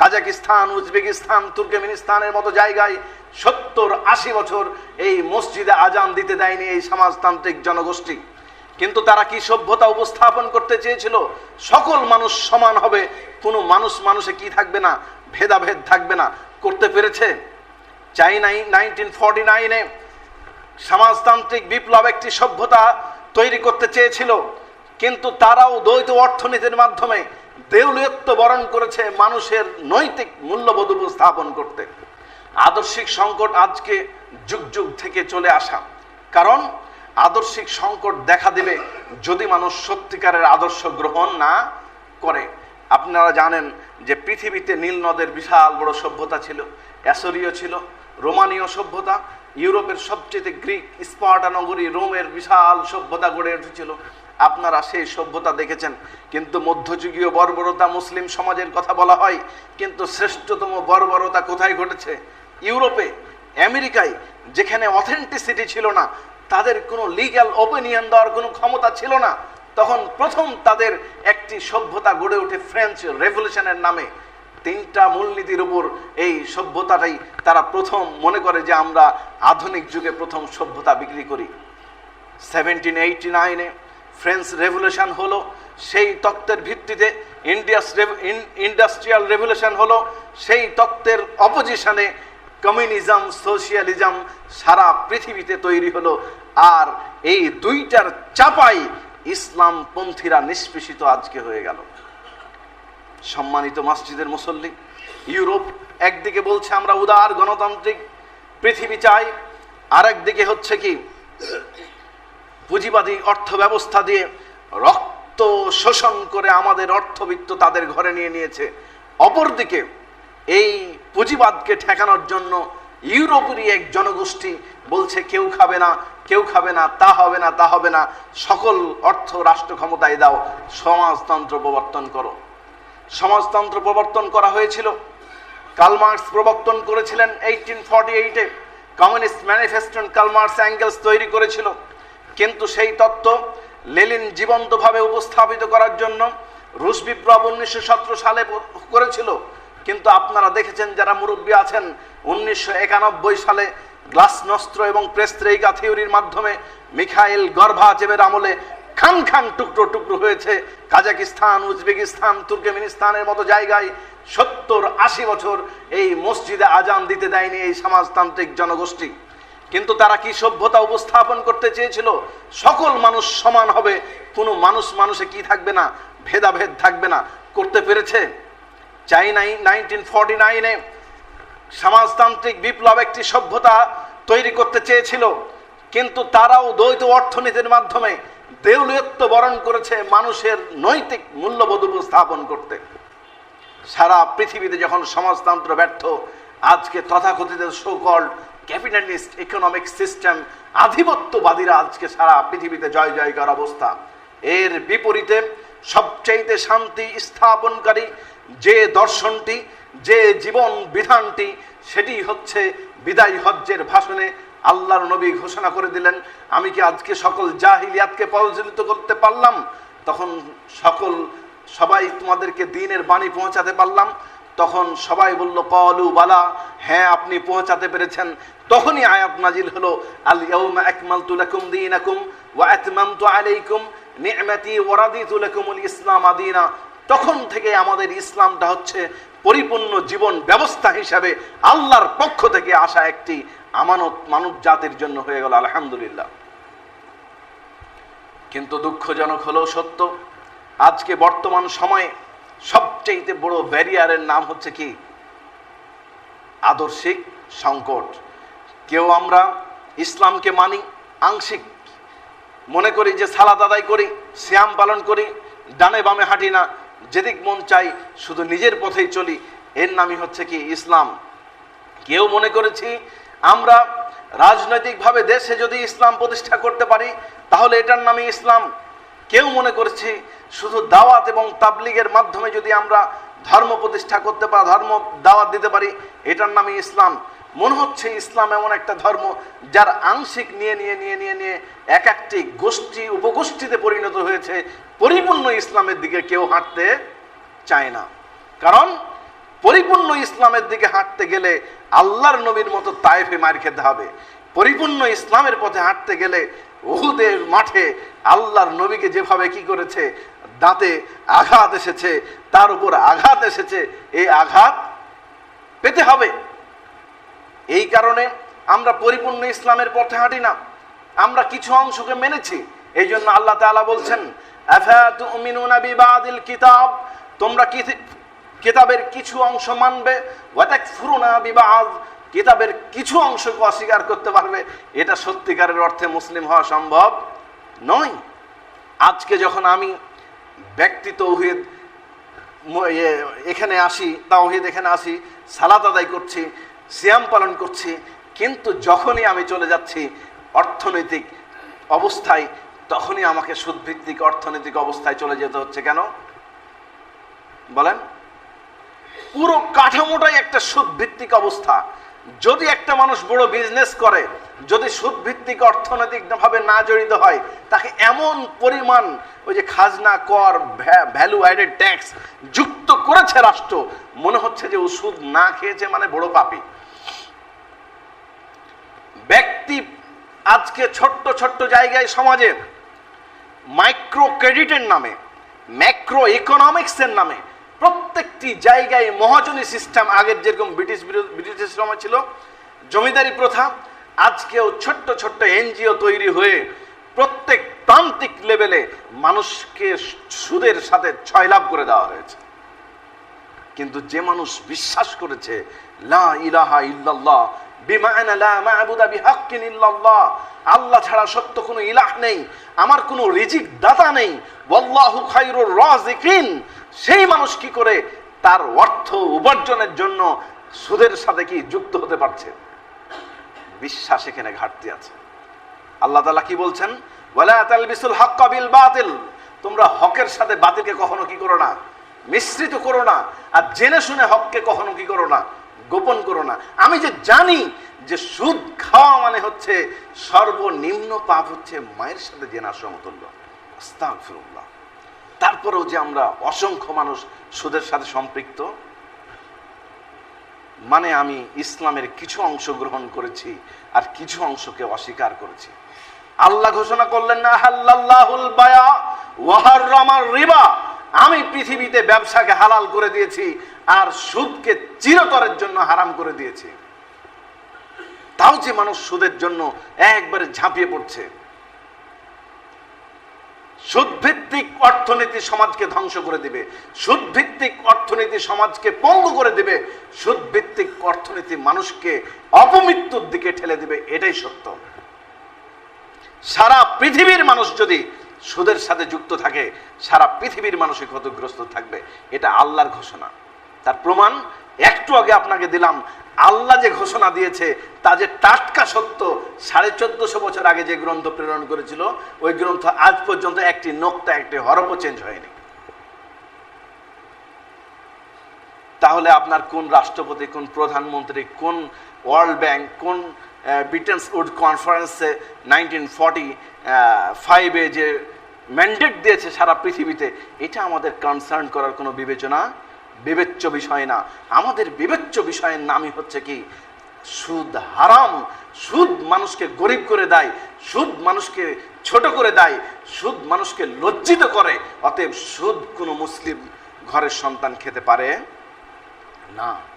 Kazakhstan, Uzbekistan, তুর্কমেনিস্তানের মতো জায়গায় সত্তর, আশি বছর এই মসজিদে আজান দিতে দেয়নি এই সমাজতান্ত্রিক জনগোষ্ঠী। কিন্তু তারা কি সভ্যতা উপস্থাপন করতে চেয়েছিল? সকল মানুষ সমান হবে, কোনো মানুষ মানুষে কি থাকবে না, ভেদাভেদ থাকবে না, করতে পেরেছে? চাইনাই নাইনটিন ফর্টি নাইনে সমাজতান্ত্রিক বিপ্লব একটি সভ্যতা তৈরি করতে চেয়েছিল, কিন্তু তারাও দ্বৈত অর্থনীতির মাধ্যমে দেউলিয়ত্ব বরণ করেছে মানুষের নৈতিক মূল্যবোধ উপস্থাপন করতে। আদর্শিক সংকট আজকে যুগ যুগ থেকে চলে আসা। কারণ, আদর্শিক সংকট দেখা দেবে যদি মানুষ সত্যিকারের আদর্শ গ্রহণ না করে। আপনারা জানেন যে পৃথিবীতে নীল নদের বিশাল বড় সভ্যতা ছিল, অ্যাসোরীয় ছিল, রোমানীয় সভ্যতা, ইউরোপের সবচেয়ে গ্রিক স্পার্টা নগরী রোমের বিশাল সভ্যতা গড়ে উঠেছিল। আপনারা সেই সভ্যতা দেখেছেন। কিন্তু মধ্যযুগীয় বর্বরতা মুসলিম সমাজের কথা বলা হয়, কিন্তু শ্রেষ্ঠতম বর্বরতা কোথায় ঘটেছে? ইউরোপে, আমেরিকায়, যেখানে অথেন্টিসিটি ছিল না, তাদের কোনো লিগ্যাল ওপিনিয়ন দেওয়ার কোনো ক্ষমতা ছিল না, তখন প্রথম তাদের একটি সভ্যতা গড়ে ওঠে ফ্রেঞ্চ রেভলিউশনের নামে। তিনটা মূলনীতির উপর এই সভ্যতাটাই তারা প্রথম মনে করে যে আমরা আধুনিক যুগে প্রথম সভ্যতা বিক্রি করি। সেভেন্টিন এইটি নাইনে ফ্রেঞ্চ রেভলিউশন হলো, সেই তত্ত্বের ভিত্তিতে ইন্ডিয়াস ইন্ডাস্ট্রিয়াল রেভলিউশন হলো, সেই তত্ত্বের অপোজিশনে কমিউনিজম সোশিয়ালিজম সারা পৃথিবীতে তৈরি হলো। আর এই দুইটার চাপাই ইসলাম পন্থীরা নিষ্পেষিত আজকে হয়ে গেল। সম্মানিত মসজিদের মুসল্লি, ইউরোপ একদিকে বলছে আমরা উদার গণতান্ত্রিক পৃথিবী চাই আর একদিকে হচ্ছে কি পুঁজিবাদী অর্থ ব্যবস্থা দিয়ে রক্ত শোষণ করে আমাদের অর্থবিত্ত তাদের ঘরে নিয়ে নিয়েছে। অপরদিকে এই পুঁজিবাদকে ঠেকানোর জন্য ইউরোপেরই এক জনগোষ্ঠী বলছে, কেউ খাবে না, কেউ খাবে না, তা হবে না, তা হবে না। সকল অর্থ রাষ্ট্র ক্ষমতায় দাও, সমাজতন্ত্র প্রবর্তন করো। সমাজতন্ত্র প্রবর্তন করা হয়েছিল। কালমার্কস প্রবর্তন করেছিলেন এইটিন ফর্টি এইটে। Communist manifesto Karl Marx Engels তৈরি করেছিল। কিন্তু সেই তত্ত্ব লেলিন জীবন্তভাবে উপস্থাপিত করার জন্য রুশ বিপ্লব উনিশশো সতেরো সালে করেছিল। কিন্তু আপনারা দেখেছেন যারা মুরব্বী আছেন, উনিশশো একানব্বই সালে গ্লাসনস্ত্র এবং প্রেস্ত্রেইকা থিওরির মাধ্যমে মিখাইল গর্ভাচেবের আমলে খান খান টুকরো টুকরো হয়েছে। কাজাকিস্তান, উজবেকিস্তান, তুর্কমেনিস্তানের মতো জায়গায় সত্তর আশি বছর এই মসজিদে আজান দিতে দেয়নি এই সমাজতান্ত্রিক জনগোষ্ঠী। কিন্তু তারা কি সভ্যতা উপস্থাপন করতে চেয়েছিল? সকল মানুষ সমান হবে। কোনো মানুষ মানুষে কি থাকবে না? ভেদাভেদ থাকবে না। করতে পেরেছে? চাইনাই নাইনটিন ফর্টি নাইনে সমাজতান্ত্রিক বিপ্লব একটি সভ্যতা তৈরি করতে চেয়েছিল। কিন্তু তারাও দ্বৈত অর্থনীতির মাধ্যমে দেউলিয়ত্ব বরণ করেছে মানুষের নৈতিক মূল্যবোধ উপস্থাপন করতে। সারা পৃথিবীতে যখন সমাজতন্ত্র ব্যর্থ, আজকে তথাকথিত so called capitalist economic system আধিপত্যবাদীরা আজকে সারা পৃথিবীতে জয় জয়কার অবস্থা। এর বিপরীতে সবচাইতে শান্তি স্থাপনকারী যে দর্শনটি, যে জীবন বিধানটি, সেটি হচ্ছে বিদায় হজ্জের ভাষণে আল্লাহর নবী ঘোষণা করে দিলেন, আমি কি আজকে সকল জাহিলিয়াতকে পরিচালিত করতে পারলাম? তখন সকল, সবাই তোমাদেরকে দিনের বাণী পৌঁছাতে পারলাম। তখন সবাই বলল, কলু, বালা হ্যাঁ আপনি পৌঁছাতে পেরেছেন। তখনই আয়াত নাজিল হলো আল ইয়াউমা আকমালতু লাকুম দীনাকুম ওয়া আতমামতু আলাইকুম নি'মাতি ওয়া রাদিতু লাকুমুল ইসলাম আদিনা। তখন থেকে আমাদের ইসলামটা হচ্ছে পরিপূর্ণ জীবন ব্যবস্থা হিসাবে আল্লাহর পক্ষ থেকে আসা একটি আমানত মানব জাতির জন্য হয়ে গেল, আলহামদুলিল্লাহ। কিন্তু দুঃখজনক হলেও সত্য, আজকে বর্তমান সময়ে সবচেয়ে বড় ব্যারিয়ারের নাম হচ্ছে কি? আদর্শিক সংকট। কেউ আমরা ইসলামকে মানি, আংশিক। মনে করি যে সালাদ আদায় করি শ্যাম পালন করি, ডানে বামে হাঁটি না, যেদিক মন চাই শুধু নিজের পথেই চলি। এর নামই হচ্ছে কি? ইসলাম। কেউ মনে করেছি আমরা রাজনৈতিকভাবে দেশে যদি ইসলাম প্রতিষ্ঠা করতে পারি, তাহলে এটার নামই ইসলাম। কেউ মনে করছি শুধু দাওয়াত এবং তাবলিগের মাধ্যমে যদি আমরা ধর্ম প্রতিষ্ঠা করতে পারি ধর্ম দাওয়াত দিতে পারি, এটার নামই ইসলাম। মনে হচ্ছে ইসলাম এমন একটা ধর্ম যার আংশিক নিয়ে নিয়ে নিয়ে নিয়ে নিয়ে এক একটি গোষ্ঠী, উপগোষ্ঠীতে পরিণত হয়েছে। পরিপূর্ণ ইসলামের দিকে কেউ হাঁটতে চায় না। কারণ পরিপূর্ণ ইসলামের দিকে হাঁটতে গেলে আল্লাহর নবীর মতো তায়েফে মার খেতে হবে। পরিপূর্ণ ইসলামের পথে হাঁটতে গেলে উহুদের মাঠে আল্লাহর নবীকে যেভাবে কি করেছে, দাঁতে আঘাত এসেছে, তার উপর আঘাত এসেছে, এই আঘাত পেতে হবে। এই কারণে আমরা পরিপূর্ণ ইসলামের পথে হাঁটি না। আমরা কিছু অংশকে মেনেছি। এই জন্য আল্লাহ তাআলা বলছেন কিতাব? তোমরা কিতাবের কিছু অংশ মানবে? বিবাদ। কিতাবের কিছু অংশকে অস্বীকার করতে পারবে। এটা সত্যিকারের অর্থে মুসলিম হওয়া সম্ভব নয়। আজকে যখন আমি ব্যক্তি তৌহিদ এখানে আসি, তাওহিদ এখানে আসি, সালাত আদায় করছি, সিয়াম পালন করছি, কিন্তু যখনই আমি চলে যাচ্ছি অর্থনৈতিক অবস্থায়, তখনই আমাকে সুদভিত্তিক অর্থনৈতিক অবস্থায় চলে যেতে হচ্ছে কেন? বলেন। পুরো কাঠামোটাই একটা সুদভিত্তিক অবস্থা। যদি একটা মানুষ বড় বিজনেস করে, যদি সুদভিত্তিক অর্থনৈতিক ভাবে না জড়িত হয়, তাকে এমন পরিমাণ ওই যে খাজনা, কর ভ্যালু অ্যাডেড ট্যাক্স যুক্ত করেছে রাষ্ট্র, মনে হচ্ছে যে ও সুদ না খেয়েছে মানে বড় পাপি। ব্যক্তি আজকে ছোট্ট ছোট্ট জায়গায় সমাজের মাইক্রো ক্রেডিটের নামে ম্যাক্রো ইকোনমিক্সের নামে প্রত্যেকটি জায়গায় মহাজনী সিস্টেম আগের যেরকম ব্রিটিশ বিরো- ব্রিটিশের সময় ছিল, জমিদারি প্রথা, আজকেও ছোট্ট ছোট্ট এনজিও তৈরি হয়ে প্রত্যেক প্রান্তিক লেভেলে মানুষকে সুদের সাথে ছয় লাভ করে দেওয়া হয়েছে। কিন্তু যে মানুষ বিশ্বাস করেছে, লা ইল্লাল্লাহ লা আল্লাহ ছাড়া সত্য কোনো ইলাহ নেই, আমার কোনো রিজিক দাতা নেই সেই মানুষ কি করে তার অর্থ উপার্জনের জন্য সুদের সাথে কি যুক্ত হতে পারছে? বিশ্বাস এখানে ঘাটতি আছে। আল্লাহ তালা কি বলছেন? তোমরা হকের সাথে বাতিলকে কখনো কি করো না? মিশ্রিত করো না। আর জেনে শুনে হককে কখনো কি করো না? গোপন করো না। আমি যে জানি যে সুদ খাওয়া মানে হচ্ছে সর্বনিম্ন পাপ হচ্ছে মায়ের সাথে জেনার সমতুল্য। তারপরেও যে আমরা অসংখ্য মানুষ সুদের সাথে সম্পৃক্ত মানে আমি ইসলামের কিছু অংশ গ্রহণ করেছি আর কিছু অংশকে অস্বীকার করেছি। আল্লাহ ঘোষণা করলেন, না বায়া রিবা। আমি পৃথিবীতে ব্যবসাকে হালাল করে দিয়েছি আর সুদকে চিরতরের জন্য হারাম করে দিয়েছি। তাও যে মানুষ সুদের জন্য একবারে ঝাঁপিয়ে পড়ছে। সুদভিত্তিক অর্থনীতি সমাজকে ধ্বংস করে দিবে, সুদভিত্তিক অর্থনীতি সমাজকে পঙ্গু করে দিবে, সুদভিত্তিক অর্থনীতি মানুষকে অপমৃত্যুর দিকে ঠেলে দিবে, এটাই সত্য। সারা পৃথিবীর মানুষ যদি সুদের সাথে যুক্ত থাকে, সারা পৃথিবীর মানুষই ক্ষতিগ্রস্ত থাকবে, এটা আল্লাহর ঘোষণা। তার প্রমাণ, একটু আগে আপনাকে দিলাম আল্লাহ যে ঘোষণা দিয়েছে, তা যে টাটকা সত্য, সাড়ে চোদ্দশো বছর আগে যে গ্রন্থ প্রেরণ করেছিল, ওই গ্রন্থ আজ পর্যন্ত একটি নোকটা একটি হরফও চেঞ্জ হয়নি। তাহলে আপনার কোন রাষ্ট্রপতি, কোন প্রধানমন্ত্রী, কোন ওয়ার্ল্ড ব্যাংক, কোন ব্রিটেন্স উড কনফারেন্সে নাইনটিন ফর্টি ফাইভে যে ম্যান্ডেট দিয়েছে সারা পৃথিবীতে, এটা আমাদের কনসার্ন করার কোনো বিবেচনা বিবেচ্য বিষয় না। আমাদের বিবেচ্য বিষয়ের নামই হচ্ছে কি? সুদ হারাম। সুদ মানুষকে গরিব করে দেয়, সুদ মানুষকে ছোট করে দেয়, সুদ মানুষকে লজ্জিত করে। অতএব সুদ কোনো মুসলিম ঘরের সন্তান খেতে পারে না।